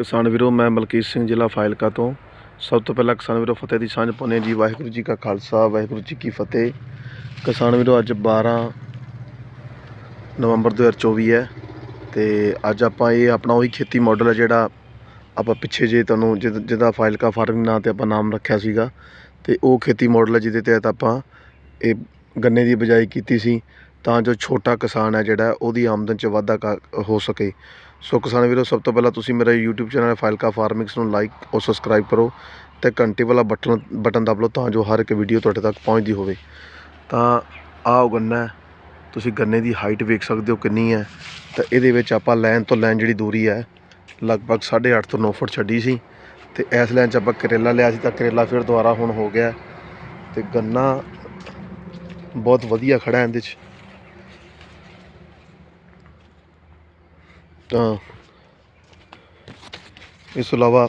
ਕਿਸਾਨ ਵੀਰੋ, ਮੈਂ ਮਲਕੀਤ ਸਿੰਘ ਜ਼ਿਲ੍ਹਾ ਫਾਇਲਕਾ ਤੋਂ। ਸਭ ਤੋਂ ਪਹਿਲਾਂ ਕਿਸਾਨ ਵੀਰੋ, ਫਤਿਹ ਦੀ ਸਾਂਝ ਪਾਉਂਦੇ ਹਾਂ ਜੀ। ਵਾਹਿਗੁਰੂ ਜੀ ਕਾ ਖਾਲਸਾ, ਵਾਹਿਗੁਰੂ ਜੀ ਕੀ ਫਤਿਹ। ਕਿਸਾਨ ਵੀਰੋ, ਅੱਜ 12 ਨਵੰਬਰ 2024 ਹੈ ਤੇ ਅੱਜ ਆਪਾਂ ਇਹ ਆਪਣਾ ਉਹੀ ਖੇਤੀ ਮਾਡਲ ਹੈ ਜਿਹੜਾ ਆਪਾਂ ਪਿੱਛੇ ਜੇ ਤੁਹਾਨੂੰ ਜਿਹ- ਜਿਹਦਾ ਫਾਇਲਕਾ ਫਾਰਮਿੰਗ ਨਾਂ ਤੇ ਆਪਾਂ ਨਾਮ ਰੱਖਿਆ ਸੀਗਾ। ਤੇ ਉਹ ਖੇਤੀ ਮਾਡਲ ਹੈ ਜਿਹਦੇ ਤਹਿਤ ਆਪਾਂ ਇਹ ਗੰਨੇ ਦੀ ਬਿਜਾਈ ਕੀਤੀ ਸੀ ਤਾਂ ਜੋ ਛੋਟਾ ਕਿਸਾਨ ਹੈ ਜਿਹੜਾ, ਉਹਦੀ ਆਮਦਨ 'ਚ ਵਾਧਾ ਕਰ- ਹੋ ਸਕੇ। ਸੋ ਕਿਸਾਨ ਵੀਰੋ, ਸਭ ਤੋਂ ਪਹਿਲਾਂ ਤੁਸੀਂ ਮੇਰਾ YouTube ਚੈਨਲ ਫਾਈਲਕਾ ਫਾਰਮਿੰਗਸ ਨੂੰ ਲਾਈਕ ਔਰ ਸਬਸਕ੍ਰਾਈਬ ਕਰੋ ਤੇ ਘੰਟੀ ਵਾਲਾ ਬਟਨ ਬਟਨ ਦਬ ਲਓ ਤਾਂ ਜੋ ਹਰ ਇੱਕ ਵੀਡੀਓ ਤੁਹਾਡੇ ਤੱਕ ਪਹੁੰਚਦੀ ਹੋਵੇ। ਤਾਂ ਆਹ ਉਹ ਗੰਨਾ ਤੁਸੀਂ ਗੰਨੇ ਦੀ ਹਾਈਟ ਵੇਖ ਸਕਦੇ ਹੋ ਕਿੰਨੀ ਹੈ ਤਾਂ ਇਹਦੇ ਵਿੱਚ ਆਪਾਂ ਲਾਈਨ ਤੋਂ ਲਾਈਨ ਜਿਹੜੀ ਦੂਰੀ ਹੈ, ਲਗਭਗ 8.5 ਤੋਂ 9 ਫੁੱਟ ਛੱਡੀ ਸੀ ਤੇ ਇਸ ਲਾਈਨ 'ਚ ਆਪਾਂ ਕਰੇਲਾ ਲਿਆ ਸੀ ਤਾਂ ਕਰੇਲਾ ਫਿਰ ਦੁਬਾਰਾ ਹੁਣ ਹੋ ਗਿਆ ਤੇ ਗੰਨਾ ਬਹੁਤ ਵਧੀਆ ਖੜਾ ਇਹਦੇ 'ਚ। ਤਾਂ ਇਸ ਤੋਂ ਇਲਾਵਾ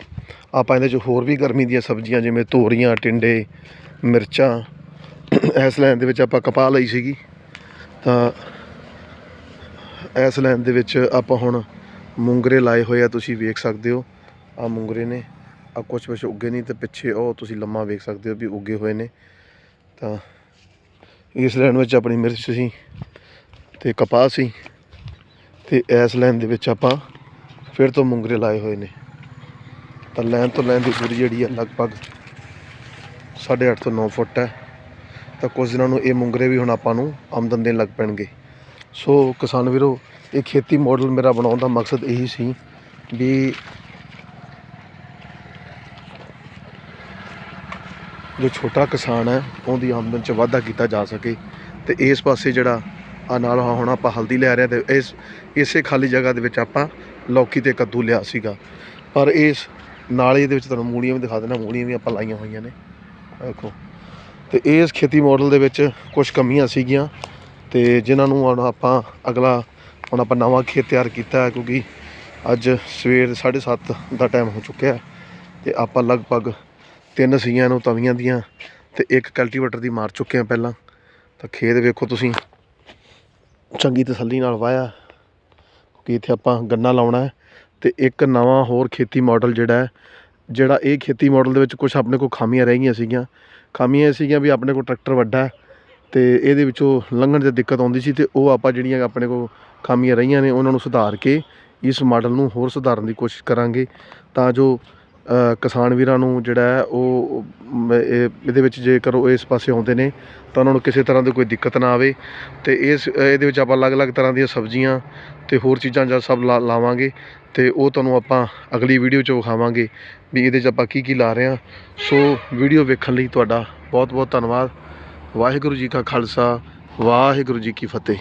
ਆਪਾਂ ਇਹਦੇ 'ਚ ਹੋਰ ਵੀ ਗਰਮੀ ਦੀਆਂ ਸਬਜ਼ੀਆਂ ਜਿਵੇਂ ਤੋਰੀਆਂ, ਟਿੰਡੇ, ਮਿਰਚਾਂ, ਇਸ ਲਾਈਨ ਦੇ ਵਿੱਚ ਆਪਾਂ ਕਪਾਹ ਲਈ ਸੀਗੀ। ਤਾਂ ਇਸ ਲਾਈਨ ਦੇ ਵਿੱਚ ਆਪਾਂ ਹੁਣ ਮੂੰਗਰੇ ਲਾਏ ਹੋਏ ਆ, ਤੁਸੀਂ ਵੇਖ ਸਕਦੇ ਹੋ। ਆ ਮੂੰਗਰੇ ਨੇ ਆ ਕੁਛ ਕੁਛ ਉੱਗੇ ਨਹੀਂ ਤੇ ਪਿੱਛੇ ਉਹ ਤੁਸੀਂ ਲੰਮਾ ਵੇਖ ਸਕਦੇ ਹੋ ਵੀ ਉੱਗੇ ਹੋਏ ਨੇ। ਤਾਂ ਇਸ ਲਾਈਨ ਵਿੱਚ ਆਪਣੀ ਮਿਰਚ ਸੀ ਤੇ ਕਪਾਹ ਸੀ। ਤੇ ਇਸ ਲਾਈਨ ਦੇ ਵਿੱਚ ਆਪਾਂ ਫਿਰ ਤੋਂ ਮੂੰਗਰੇ ਲਾਏ ਹੋਏ ਨੇ। ਤਾਂ ਲਾਈਨ ਤੋਂ ਲਾਈਨ ਦੀ ਦੂਰੀ ਜਿਹੜੀ ਹੈ ਲਗਭਗ 8.5 ਤੋਂ 9 ਫੁੱਟ ਹੈ। ਤਾਂ ਕੁਝ ਦਿਨਾਂ ਨੂੰ ਇਹ ਮੂੰਗਰੇ ਵੀ ਹੁਣ ਆਪਾਂ ਨੂੰ ਆਮਦਨ ਦੇਣ ਲੱਗ ਪੈਣਗੇ। ਸੋ ਕਿਸਾਨ ਵੀਰੋ, ਇਹ ਖੇਤੀ ਮਾਡਲ ਮੇਰਾ ਬਣਾਉਣ ਦਾ ਮਕਸਦ ਇਹੀ ਸੀ ਵੀ ਜੋ ਛੋਟਾ ਕਿਸਾਨ ਹੈ, ਉਹਦੀ ਆਮਦਨ 'ਚ ਵਾਧਾ ਕੀਤਾ ਜਾ ਸਕੇ ਤੇ ਇਸ ਪਾਸੇ ਜਿਹੜਾ ਆ ਨਾਲ ਹੁਣ ਆਪਾਂ ਹਲਦੀ ਲੈ ਰਹੇ ਹਾਂ ਤੇ ਇਸ ਇਸੇ ਖਾਲੀ ਜਗ੍ਹਾ ਦੇ ਵਿੱਚ ਆਪਾਂ ਲੌਕੀ ਤੇ ਕੱਦੂ ਲਿਆ ਸੀਗਾ। ਪਰ ਇਸ ਨਾਲੇ ਦੇ ਵਿੱਚ ਤੁਹਾਨੂੰ ਮੂਲੀਆਂ ਵੀ ਦਿਖਾ ਦਿੰਦਾ, ਮੂਲੀਆਂ ਵੀ ਆਪਾਂ ਲਾਈਆਂ ਹੋਈਆਂ ਨੇ। ਆਹ ਦੇਖੋ। ਤੇ ਇਸ ਖੇਤੀ ਮਾਡਲ ਦੇ ਵਿੱਚ ਕੁਝ ਕਮੀਆਂ ਸੀਗੀਆਂ ਤੇ ਜਿਨ੍ਹਾਂ ਨੂੰ ਹੁਣ ਆਪਾਂ ਅਗਲਾ ਹੁਣ ਆਪਾਂ ਨਵਾਂ ਖੇਤ ਤਿਆਰ ਕੀਤਾ ਕਿਉਂਕਿ ਅੱਜ ਸਵੇਰ 7:30 ਦਾ ਟਾਈਮ ਹੋ ਚੁੱਕਿਆ ਹੈ ਤੇ ਆਪਾਂ ਲਗਭਗ ਤਿੰਨ ਸੀਆਂ ਨੂੰ ਤਵੀਆਂ ਦੀਆਂ ਤੇ ਇੱਕ ਕਲਟੀਵੇਟਰ ਦੀ ਮਾਰ ਚੁੱਕੇ ਹਾਂ ਪਹਿਲਾਂ। ਤਾਂ ਖੇਤ ਵੇਖੋ ਤੁਸੀਂ। ਚੰਗੀ ਤਸੱਲੀ ਨਾਲ ਵਾਇਆ ਕਿ ਇੱਥੇ ਆਪਾਂ ਗੰਨਾ ਲਾਉਣਾ ਹੈ ਤੇ ਇੱਕ ਨਵਾਂ ਹੋਰ ਖੇਤੀ ਮਾਡਲ ਜਿਹੜਾ ਹੈ, ਜਿਹੜਾ ਇਹ ਖੇਤੀ ਮਾਡਲ ਦੇ ਵਿੱਚ ਕੁਝ ਆਪਣੇ ਕੋਲ ਖਾਮੀਆਂ ਰਹਿ ਗਈਆਂ ਸੀਗੀਆਂ। ਖਾਮੀਆਂ ਇਹ ਸੀਗੀਆਂ ਵੀ ਆਪਣੇ ਕੋਲ ਟਰੈਕਟਰ ਵੱਡਾ ਹੈ ਤੇ ਇਹਦੇ ਵਿੱਚੋਂ ਲੰਘਣ 'ਚ ਦਿੱਕਤ ਆਉਂਦੀ ਸੀ ਤੇ ਉਹ ਆਪਾਂ ਜਿਹੜੀਆਂ ਆਪਣੇ ਕੋਲ ਖਾਮੀਆਂ ਰਹੀਆਂ ਨੇ, ਉਹਨਾਂ ਨੂੰ ਸੁਧਾਰ ਕੇ ਇਸ ਮਾਡਲ ਨੂੰ ਹੋਰ ਸੁਧਾਰਨ ਦੀ ਕੋਸ਼ਿਸ਼ ਕਰਾਂਗੇ ਤਾਂ ਜੋ ਕਿਸਾਨ ਵੀਰਾਂ ਨੂੰ ਜਿਹੜਾ ਹੈ ਉਹ ਇਹ- ਇਹਦੇ ਵਿੱਚ ਜੇਕਰ ਉਹ ਇਸ ਪਾਸੇ ਆਉਂਦੇ ਨੇ, ਤਾਂ ਉਹਨਾਂ ਨੂੰ ਕਿਸੇ ਤਰ੍ਹਾਂ ਦੀ ਕੋਈ ਦਿੱਕਤ ਨਾ ਆਵੇ ਅਤੇ ਇਸ, ਇਹਦੇ ਵਿੱਚ ਆਪਾਂ ਅਲੱਗ-ਅਲੱਗ ਤਰ੍ਹਾਂ ਦੀਆਂ ਸਬਜ਼ੀਆਂ ਅਤੇ ਹੋਰ ਚੀਜ਼ਾਂ ਜਾਂ ਸਭ ਲਾ- ਲਾਵਾਂਗੇ ਅਤੇ ਉਹ ਤੁਹਾਨੂੰ ਆਪਾਂ ਅਗਲੀ ਵੀਡੀਓ 'ਚ ਵਿਖਾਵਾਂਗੇ ਵੀ ਇਹਦੇ 'ਚ ਆਪਾਂ ਕੀ ਕੀ ਲਾ ਰਹੇ ਹਾਂ। ਸੋ ਵੀਡੀਓ ਵੇਖਣ ਲਈ ਤੁਹਾਡਾ ਬਹੁਤ ਬਹੁਤ ਧੰਨਵਾਦ। ਵਾਹਿਗੁਰੂ ਜੀ ਕਾ ਖਾਲਸਾ, ਵਾਹਿਗੁਰੂ ਜੀ ਕੀ ਫਤਿਹ।